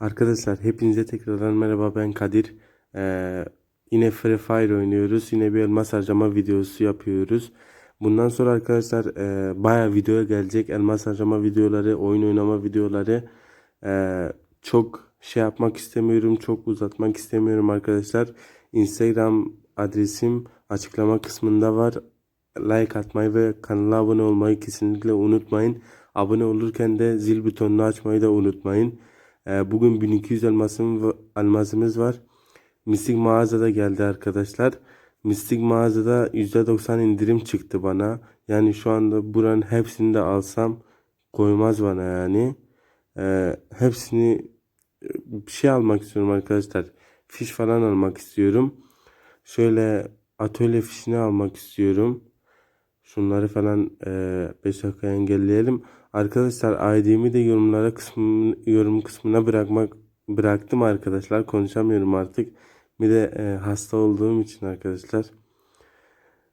Arkadaşlar hepinize tekrardan merhaba ben Kadir. Ee, yine Free Fire oynuyoruz. Yine bir elmas harcama videosu yapıyoruz. Bundan sonra arkadaşlar e, baya video gelecek. Elmas harcama videoları, oyun oynama videoları. Ee, çok şey yapmak istemiyorum. Çok uzatmak istemiyorum arkadaşlar. Instagram adresim açıklama kısmında var. Like atmayı ve kanala abone olmayı kesinlikle unutmayın. Abone olurken de zil butonunu açmayı da unutmayın. Ee, bugün 1200 elmasım, elmasımız var. Mistik mağazada geldi arkadaşlar. Mistik mağazada %90 indirim çıktı bana. Yani şu anda buranın hepsini de alsam koymaz bana yani. Ee, hepsini bir şey almak istiyorum arkadaşlar. Fiş falan almak istiyorum. Şöyle atölye fişini almak istiyorum. Şunları falan 5 dakika engelleyelim. Arkadaşlar ID'mi de yorumlara kısmı, yorum kısmına bırakmak bıraktım arkadaşlar. Konuşamıyorum artık. Bir de e, hasta olduğum için arkadaşlar.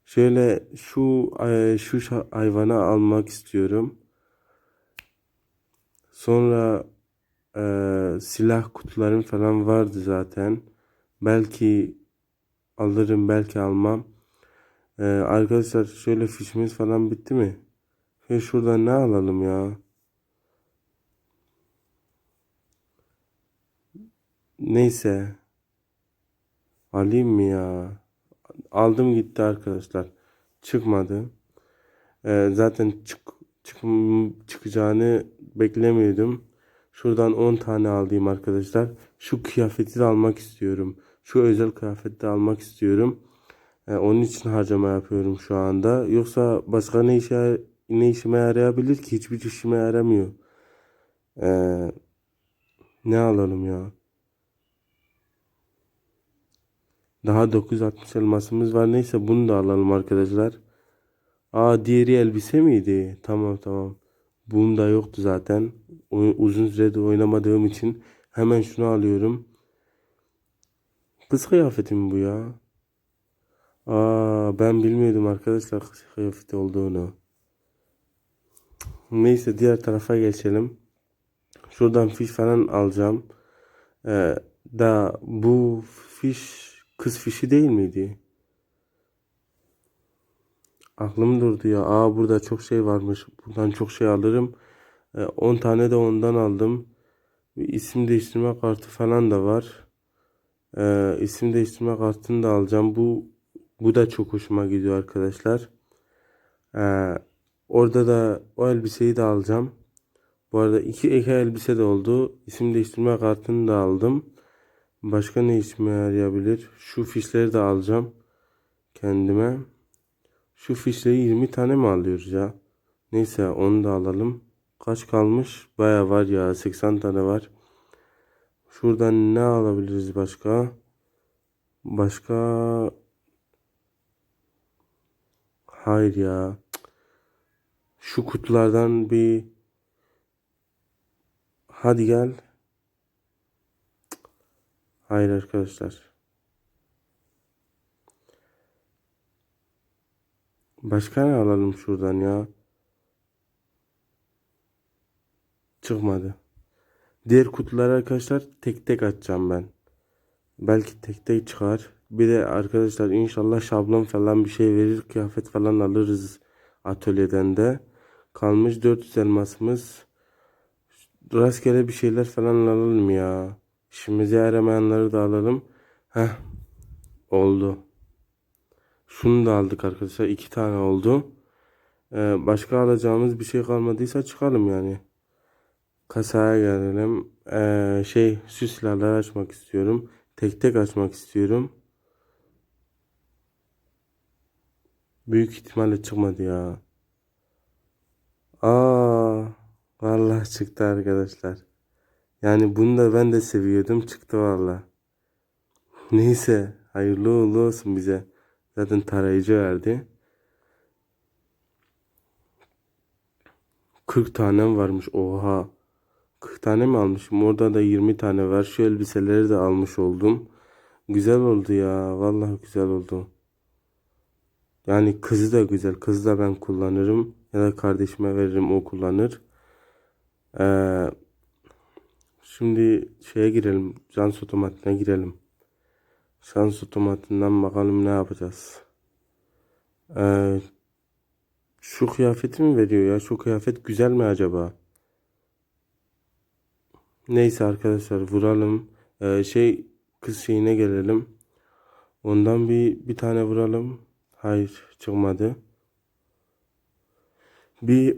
Şöyle şu e, şu hayvanı almak istiyorum. Sonra e, silah kutularım falan vardı zaten. Belki alırım, belki almam. Ee, arkadaşlar şöyle fişimiz falan bitti mi? Şöyle şuradan ne alalım ya? Neyse. Alayım mı ya? Aldım gitti arkadaşlar. Çıkmadı. Ee, zaten çık, çık, çıkacağını beklemiyordum. Şuradan 10 tane alayım arkadaşlar. Şu kıyafeti de almak istiyorum. Şu özel kıyafeti de almak istiyorum. E, onun için harcama yapıyorum şu anda. Yoksa başka ne işe ne işime yarayabilir ki? Hiçbir işime yaramıyor. E, ne alalım ya? Daha 960 elmasımız var. Neyse bunu da alalım arkadaşlar. Aa diğeri elbise miydi? Tamam tamam. Bunda yoktu zaten. Uzun süredir oynamadığım için hemen şunu alıyorum. Kız kıyafeti mi bu ya? Aa, ben bilmiyordum arkadaşlar kıyafeti olduğunu. Neyse diğer tarafa geçelim. Şuradan fiş falan alacağım. Ee, da bu fiş kız fişi değil miydi? Aklım durdu ya. Aa burada çok şey varmış. Buradan çok şey alırım. Ee, 10 tane de ondan aldım. Bir isim değiştirme kartı falan da var. Ee, isim değiştirme kartını da alacağım. Bu bu da çok hoşuma gidiyor arkadaşlar. Ee, orada da o elbiseyi de alacağım. Bu arada iki iki elbise de oldu. İsim değiştirme kartını da aldım. Başka ne işime yarayabilir? Şu fişleri de alacağım kendime. Şu fişleri 20 tane mi alıyoruz ya? Neyse onu da alalım. Kaç kalmış? Baya var ya 80 tane var. Şuradan ne alabiliriz başka? Başka Hayır ya. Şu kutulardan bir hadi gel. Hayır arkadaşlar. Başka ne alalım şuradan ya? Çıkmadı. Diğer kutuları arkadaşlar tek tek açacağım ben. Belki tek tek çıkar. Bir de arkadaşlar inşallah şablon falan bir şey verir. Kıyafet falan alırız atölyeden de. Kalmış 400 elmasımız. Rastgele bir şeyler falan alalım ya. İşimize yaramayanları da alalım. Heh. Oldu. Şunu da aldık arkadaşlar. iki tane oldu. Ee, başka alacağımız bir şey kalmadıysa çıkalım yani. Kasaya gelelim. Ee, şey süs silahları açmak istiyorum. Tek tek açmak istiyorum. Büyük ihtimalle çıkmadı ya. Aa, vallahi çıktı arkadaşlar. Yani bunu da ben de seviyordum. Çıktı vallahi. Neyse, hayırlı uğurlu olsun bize. Zaten tarayıcı verdi. 40 tane varmış. Oha. 40 tane mi almışım? Orada da 20 tane var. Şu elbiseleri de almış oldum. Güzel oldu ya. Vallahi güzel oldu. Yani kızı da güzel. Kızı da ben kullanırım. Ya da kardeşime veririm o kullanır. Ee, Şimdi şeye girelim. Şans otomatine girelim. Şans otomatinden bakalım ne yapacağız. Ee, şu kıyafeti mi veriyor ya? Şu kıyafet güzel mi acaba? Neyse arkadaşlar vuralım. Ee, şey kız şeyine gelelim. Ondan bir bir tane vuralım. Hayır çıkmadı. Bir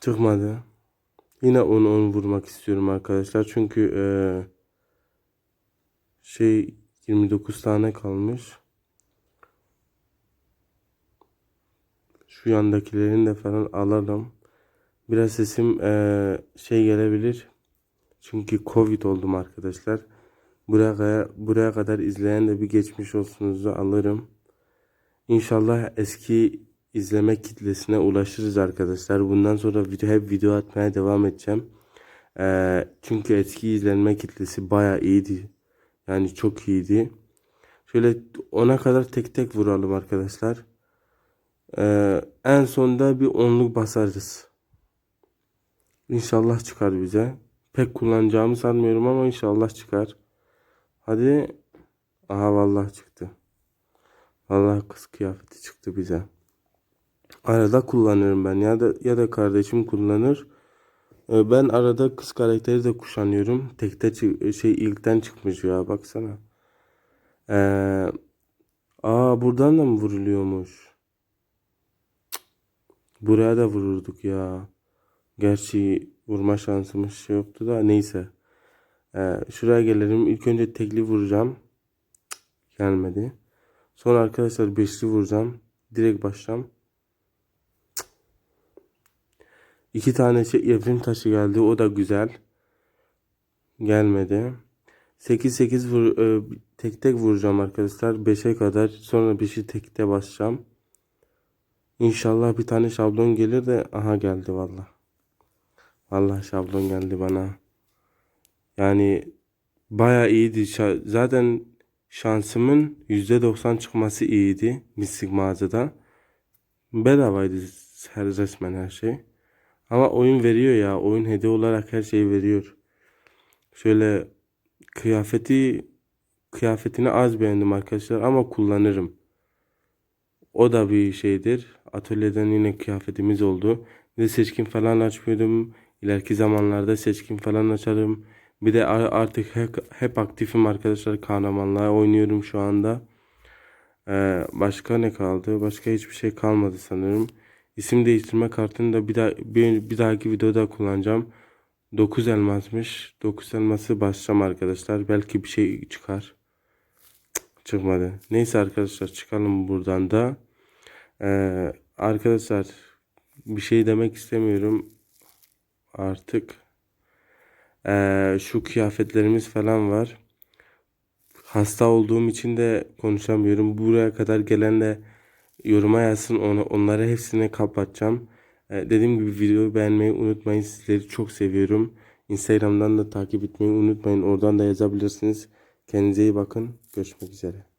çıkmadı. Yine 10 10 vurmak istiyorum arkadaşlar. Çünkü eee, şey 29 tane kalmış. Şu yandakilerini de falan alalım. Biraz sesim eee, şey gelebilir. Çünkü Covid oldum arkadaşlar. Buraya buraya kadar izleyen de bir geçmiş olsunuzu alırım. İnşallah eski izleme kitlesine ulaşırız arkadaşlar. Bundan sonra video, hep video atmaya devam edeceğim. Ee, çünkü eski izlenme kitlesi baya iyiydi. Yani çok iyiydi. Şöyle ona kadar tek tek vuralım arkadaşlar. Ee, en sonda bir onluk basarız. İnşallah çıkar bize. Pek kullanacağımı sanmıyorum ama inşallah çıkar. Hadi. Aha vallahi çıktı. Vallahi kız kıyafeti çıktı bize. Arada kullanıyorum ben ya da ya da kardeşim kullanır. Ee, Ben arada kız karakteri de kuşanıyorum. Tekte şey ilkten çıkmış ya baksana. Ee, aa buradan da mı vuruluyormuş? Buraya da vururduk ya. Gerçi vurma şansımız şey yoktu da neyse. Ee, şuraya gelelim. İlk önce tekli vuracağım. Gelmedi. Sonra arkadaşlar beşli vuracağım. Direkt başlayacağım. İki tane şey, evrim taşı geldi. O da güzel. Gelmedi. 8 8 vur, e, tek tek vuracağım arkadaşlar. 5'e kadar. Sonra 5'i tekte basacağım. İnşallah bir tane şablon gelir de aha geldi valla. Valla şablon geldi bana. Yani baya iyiydi. Zaten şansımın %90 çıkması iyiydi. Mistik mağazada. Bedavaydı her resmen her şey. Ama oyun veriyor ya. Oyun hediye olarak her şeyi veriyor. Şöyle kıyafeti kıyafetini az beğendim arkadaşlar ama kullanırım. O da bir şeydir. Atölyeden yine kıyafetimiz oldu. Bir de seçkin falan açmıyordum. İleriki zamanlarda seçkin falan açarım. Bir de artık hep, hep aktifim arkadaşlar. Kahramanlığa oynuyorum şu anda. Ee, başka ne kaldı? Başka hiçbir şey kalmadı sanırım. İsim değiştirme kartını da bir daha bir, bir dahaki videoda kullanacağım. 9 elmasmış. 9 elması basacağım arkadaşlar. Belki bir şey çıkar. Çıkmadı. Neyse arkadaşlar çıkalım buradan da. Ee, arkadaşlar bir şey demek istemiyorum artık. Ee, şu kıyafetlerimiz falan var. Hasta olduğum için de konuşamıyorum. Buraya kadar gelen de yoruma yazsın onu onları hepsini kapatacağım. Ee, dediğim gibi videoyu beğenmeyi unutmayın. Sizleri çok seviyorum. Instagram'dan da takip etmeyi unutmayın. Oradan da yazabilirsiniz. Kendinize iyi bakın. Görüşmek üzere.